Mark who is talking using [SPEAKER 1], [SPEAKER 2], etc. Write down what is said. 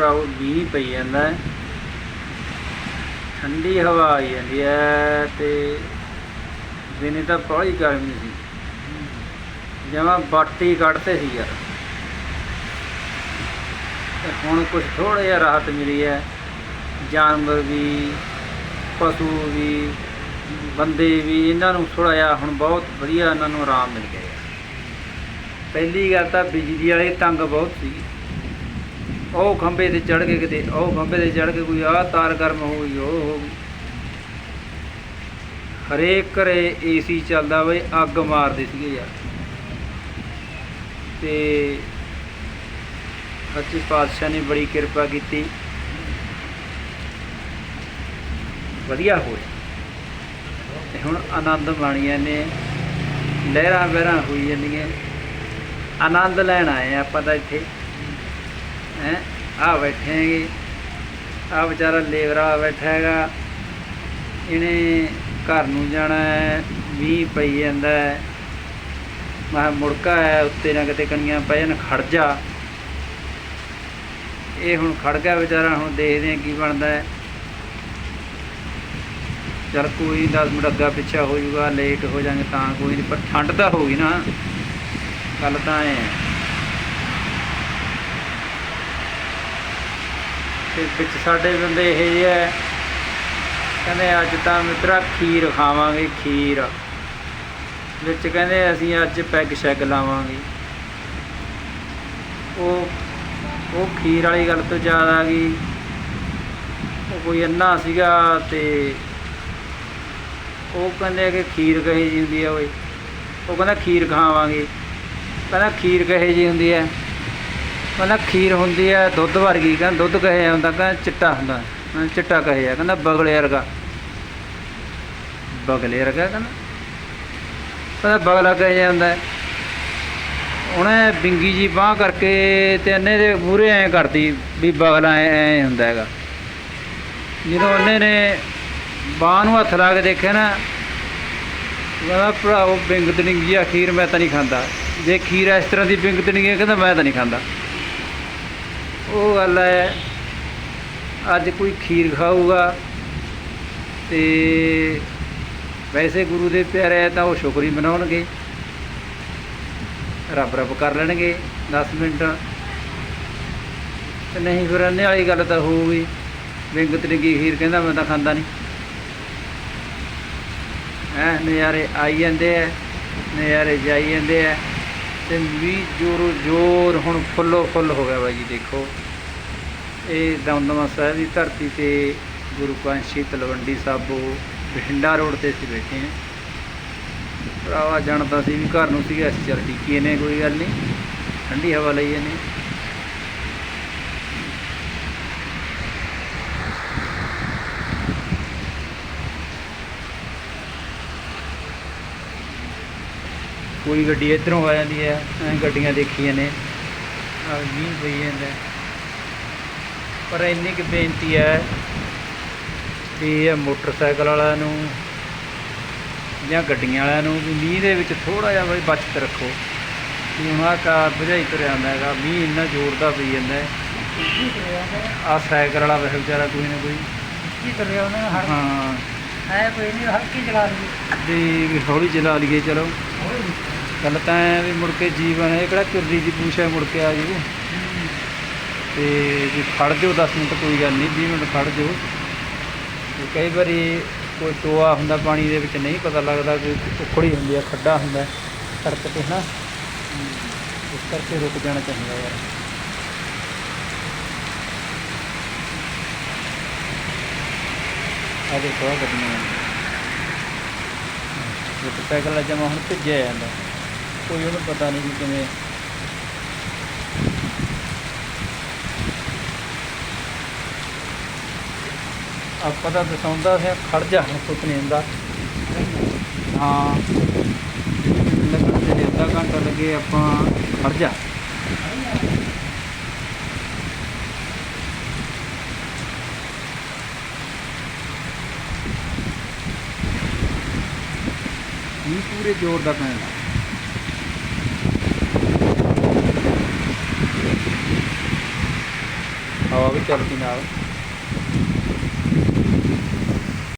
[SPEAKER 1] ਭਰਾਓ ਮੀਂਹ ਪਈ ਜਾਂਦਾ ਹੈ। ਠੰਡੀ ਹਵਾ ਆਈ ਜਾਂਦੀ ਹੈ ਤੇ ਦਿਨੇ ਤਾਂ ਬੜੀ ਗਰਮੀ ਸੀ। ਜਮਾ ਬਾਟੀ ਕੱਢਤੇ ਸੀ ਯਾਰ। ਤੇ ਹੁਣ ਕੁਝ ਥੋੜਾ ਜਿਹਾ ਰਾਹਤ ਮਿਲੀ ਹੈ। ਜਾਨਵਰ ਵੀ, ਪਸ਼ੂ ਵੀ, ਬੰਦੇ ਵੀ, ਇਹਨਾਂ ਨੂੰ ਥੋੜਾ ਜਿਹਾ ਹੁਣ ਬਹੁਤ ਵਧੀਆ ਇਹਨਾਂ ਨੂੰ ਆਰਾਮ ਮਿਲ ਗਿਆ। ਪਹਿਲੀ ਗੱਲ ਤਾਂ ਬਿਜਲੀ ਵਾਲੇ ਤੰਗ ਬਹੁਤ ਸੀ। ਉਹ ਖੰਭੇ ਤੇ ਚੜ ਕੇ ਕਿਤੇ, ਉਹ ਖੰਭੇ ਤੇ ਚੜ ਕੇ ਕੋਈ ਆਹ ਤਾਰ ਗਰਮ ਹੋ ਗਈ ਉਹ ਹੋ ਗਈ। ਹਰੇਕ ਘਰੇ ਏਸੀ ਚੱਲਦਾ ਬਈ ਅੱਗ ਮਾਰਦੇ ਸੀਗੇ ਯਾਰ। ਤੇ ਸੱਚੇ ਪਾਤਸ਼ਾਹ ਨੇ ਬੜੀ ਕਿਰਪਾ ਕੀਤੀ। ਵਧੀਆ ਹੋਇਆ। ਤੇ ਹੁਣ ਆਨੰਦ ਮਾਣੀਆਂ ਨੇ ਲਹਿਰਾਂ ਵਹਿਰਾਂ ਹੋਈ ਜਾਂਦੀਆਂ। ਆਨੰਦ ਲੈਣ ਆਏ ਆ ਆਪਾਂ ਤਾਂ ਇੱਥੇ। ਹੈ? ਆ ਬੈਠੇ ਹੈਗੇ। ਆ ਵਿਚਾਰਾ ਲੇਬਰ ਲੇਬਰਾ ਬੈਠਾ ਹੈਗਾ। ਇਹਨੇ ਘਰ ਨੂੰ ਜਾਣਾ ਹੈ। ਮੀਂਹ ਪਈ ਜਾਂਦਾ ਹੈ। ਮੈਂ ਕਿਹਾ, ਮੁੜਕਾ ਹੈ, ਉੱਤੇ ਨਾ ਕਿਤੇ ਕਣੀਆਂ ਪੈ ਜਾਣ, ਖੜ ਜਾ। ਇਹ ਹੁਣ ਖੜ ਗਿਆ ਵਿਚਾਰਾ, ਹੁਣ ਦੇਖਦੇ ਆ ਕੀ ਬਣਦਾ ਹੈ। ਚਲ ਕੋਈ 10 ਮਿੰਟ ਅੱਗਾ ਪਿੱਛਾ ਹੋ ਜਾਊਗਾ ਲੇਟ ਹੋ ਜਾਾਂਗੇ ਤਾਂ ਕੋਈ ਨਹੀਂ ਪਰ ਠੰਡ ਤਾਂ ਹੋ ਗਈ ਨਾ। ਗੱਲ ਤਾਂ ਐ ਤੇ ਵਿੱਚ ਸਾਡੇ ਬੰਦੇ ਇਹ ਜਿਹੇ ਹੈ ਕਹਿੰਦੇ ਅੱਜ ਤਾਂ ਮਿੱਤਰਾ ਖੀਰ ਖਾਵਾਂਗੇ, ਖੀਰ। ਵਿੱਚ ਕਹਿੰਦੇ ਅਸੀਂ ਅੱਜ ਪੈਗ ਸ਼ੈਗ ਲਾਵਾਂਗੇ। ਉਹ ਉਹ ਖੀਰ ਵਾਲੀ ਗੱਲ ਤੋਂ ਯਾਦ ਆ ਗਈ। ਉਹ ਕੋਈ ਅੰਨਾ ਸੀਗਾ ਤੇ ਉਹ ਕਹਿੰਦੇ ਕਿ ਖੀਰ ਕਹੇ ਜੀ ਹੁੰਦੀ ਆ ਓਏ। ਉਹ ਕਹਿੰਦਾ ਖੀਰ ਖਾਵਾਂਗੇ। ਕਹਿੰਦਾ ਖੀਰ ਕਹੇ ਜੀ ਹੁੰਦੀ ਹੈ ਕਹਿੰਦਾ ਖੀਰ ਹੁੰਦੀ ਹੈ ਦੁੱਧ ਵਰਗੀ, ਕਹਿੰਦਾ ਦੁੱਧ ਕਹੇ ਹੁੰਦਾ ਕਹਿੰਦਾ ਚਿੱਟਾ ਹੁੰਦਾ ਚਿੱਟਾ ਕਹੇ ਆ, ਕਹਿੰਦਾ ਬਗਲੇ ਵਰਗਾ। ਬਗਲੇ ਵਰਗਾ ਕਹਿੰਦਾ। ਕਹਿੰਦਾ ਬਗਲਾ ਕਹੇ ਹੁੰਦਾ ਉਹਨੇ ਬਿੰਗੀ ਜੀ ਬਾਹ ਕਰਕੇ ਤੇ ਇਹਨੇ ਦੇ ਮੂਰੇ ਐ ਕਰਦੀ ਵੀ ਬਗਲਾ ਐ ਹੁੰਦਾ ਹੈਗਾ। ਜਦੋਂ ਉਹਨੇ ਨੇ ਬਾਹ ਨੂੰ ਹੱਥ ਲਾ ਕੇ ਦੇਖਿਆ ਨਾ, ਕਹਿੰਦਾ ਭਰਾ, ਉਹ ਤਣੀਗੀ ਆ, ਖੀਰ ਮੈਂ ਤਾਂ ਨਹੀਂ ਖਾਂਦਾ। ਜੇ ਖੀਰ ਇਸ ਤਰ੍ਹਾਂ ਦੀ ਬਿੰਗ ਤਣੀਗੀ ਕਹਿੰਦਾ ਮੈਂ ਤਾਂ ਨਹੀਂ ਖਾਂਦਾ। ਉਹ ਗੱਲ ਹੈ, ਅੱਜ ਕੋਈ ਖੀਰ ਖਾਊਗਾ ਤੇ ਵੈਸੇ ਗੁਰੂ ਦੇ ਪਿਆਰੇ ਤਾਂ ਉਹ ਸ਼ੁਕਰੀ ਮਨਾਉਣਗੇ। ਰੱਬ ਰੱਬ ਕਰ ਲੈਣਗੇ 10 ਮਿੰਟ। ਤੇ ਨਹੀਂ ਫਿਰ ਅੰਨੇ ਵਾਲੀ ਗੱਲ ਤਾਂ ਹੋਊਗੀ ਬਿੰਗ ਤਣੀਗੀ ਖੀਰ ਕਹਿੰਦਾ ਮੈਂ ਤਾਂ ਖਾਂਦਾ ਨਹੀਂ। ਐ ਨਜ਼ਾਰੇ ਆਈ ਜਾਂਦੇ ਐ ਨਜ਼ਾਰੇ ਜਾਈ ਜਾਂਦੇ ਐ ਤੇ ਵੀ ਜੋਰ ਜੋਰ ਹੁਣ ਫੁੱਲੋ ਫੁੱਲ ਹੋ ਗਿਆ ਬਾਈ ਜੀ, ਦੇਖੋ। ਇਹ ਦਮਦਮਾ ਸਾਹਿਬ ਦੀ ਧਰਤੀ ਤੇ ਗੁਰੂ ਕਾਂਸ਼ੀ ਤਲਵੰਡੀ ਸਾਬੋ ਬਠਿੰਡਾ ਰੋਡ ਤੇ ਅਸੀਂ ਬੈਠੇ ਹਾਂ। ਭਰਾਵਾ ਜਾਣਦਾ ਸੀ ਵੀ ਘਰ ਨੂੰ ਸੀਗਾ, ਅਸੀਂ ਚੱਲ ਟਿੱਕੀ ਨੇ, ਕੋਈ ਗੱਲ ਨਹੀਂ। ਠੰਡੀ ਹਵਾ ਲਈ ਇਹਨੇ। ਕੋਈ ਗੱਡੀ ਇਧਰੋਂ ਆ ਜਾਂਦੀ ਹੈ ਐਂ ਗੱਡੀਆਂ ਦੇਖੀਆਂ ਨੇ। ਆ ਮੀਂਹ ਪਈ ਜਾਂਦਾ। ਪਰ ਇੰਨੀ ਕੁ ਬੇਨਤੀ ਹੈ ਵੀ ਇਹ ਮੋਟਰਸਾਈਕਲ ਵਾਲਿਆਂ ਨੂੰ ਜਾਂ ਗੱਡੀਆਂ ਵਾਲਿਆਂ ਨੂੰ ਵੀ ਮੀਂਹ ਦੇ ਵਿੱਚ ਥੋੜਾ ਜਿਹਾ ਬਈ ਬਚਤ ਰੱਖੋ। ਵੀ ਹੁਣ ਆਹ ਕਾਰ ਭਜਾਈ ਤੁਰਿਆ ਜਾਂਦਾ ਹੈਗਾ ਮੀਂਹ ਇੰਨਾ ਜ਼ੋਰ ਦਾ ਪਈ ਜਾਂਦਾ ਆ ਸਾਈਕਲ ਵਾਲਾ ਵਿਚਾਰਾ ਕੋਈ ਨਾ ਕੋਈ।
[SPEAKER 2] ਕੀ ਕਰ ਰਿਹਾ ਉਹਨਾਂ
[SPEAKER 1] ਹਾਂ।
[SPEAKER 2] ਹੈ ਕੋਈ ਨਹੀਂ ਹਲਕੀ ਚਲਾ ਲਈ
[SPEAKER 1] ਵੀ ਹੌਲੀ ਚਲਾ ਲਈਏ ਚਲੋ। ਗੱਲ ਤਾਂ ਐ ਵੀ ਮੁੜ ਕੇ ਜੀਵਨ ਇਹ ਕਿਹੜਾ ਚੁਰਲੀ ਦੀ ਪੂਛ ਹੈ ਮੁੜ ਕੇ ਆ ਜੂ ਤੇ ਵੀ ਖੜ ਜਾਓ 10 ਮਿੰਟ ਕੋਈ ਗੱਲ ਨਹੀਂ 20 ਮਿੰਟ ਖੜ ਜਾਓ। ਤੇ ਕਈ ਵਾਰੀ ਕੋਈ ਟੋਆ ਹੁੰਦਾ ਪਾਣੀ ਦੇ ਵਿੱਚ ਨਹੀਂ ਪਤਾ ਲੱਗਦਾ ਕਿ ਉਖੜੀ ਹੁੰਦੀ ਆ ਖੱਡਾ ਹੁੰਦਾ ਸੜਕ ਤੇ ਨਾ ਇਸ ਕਰਕੇ ਰੁਕ ਜਾਣਾ ਚਾਹੀਦਾ ਯਾਰ। ਆ ਦੇਖੋ ਆ ਗੱਡੀਆਂ ਮੋਟਰਸਾਈਕਲ ਆ ਜਮਾ ਹੁਣ ਭਿੱਜਿਆ ਜਾਂਦਾ ਕੋਈ ਉਹਨੂੰ ਪਤਾ ਨਹੀਂ ਵੀ ਕਿਵੇਂ ਆਪਾਂ ਤਾਂ ਦਸਾਉਂਦਾ ਸੀ ਖੜ ਜਾ ਕੁਛ ਨਹੀਂ ਹੁੰਦਾ ਹਾਂ ਲੱਗਣ ਤੇ ਅੱਧਾ ਘੰਟਾ ਲੱਗੇ ਆਪਾਂ ਖੜ ਜਾ ਇਹ ਪੂਰੇ ਜ਼ੋਰ ਦਾ ਪੈਂਦਾ ਹਵਾ ਵੀ ਚੱਲ ਪਈ ਨਾਲ।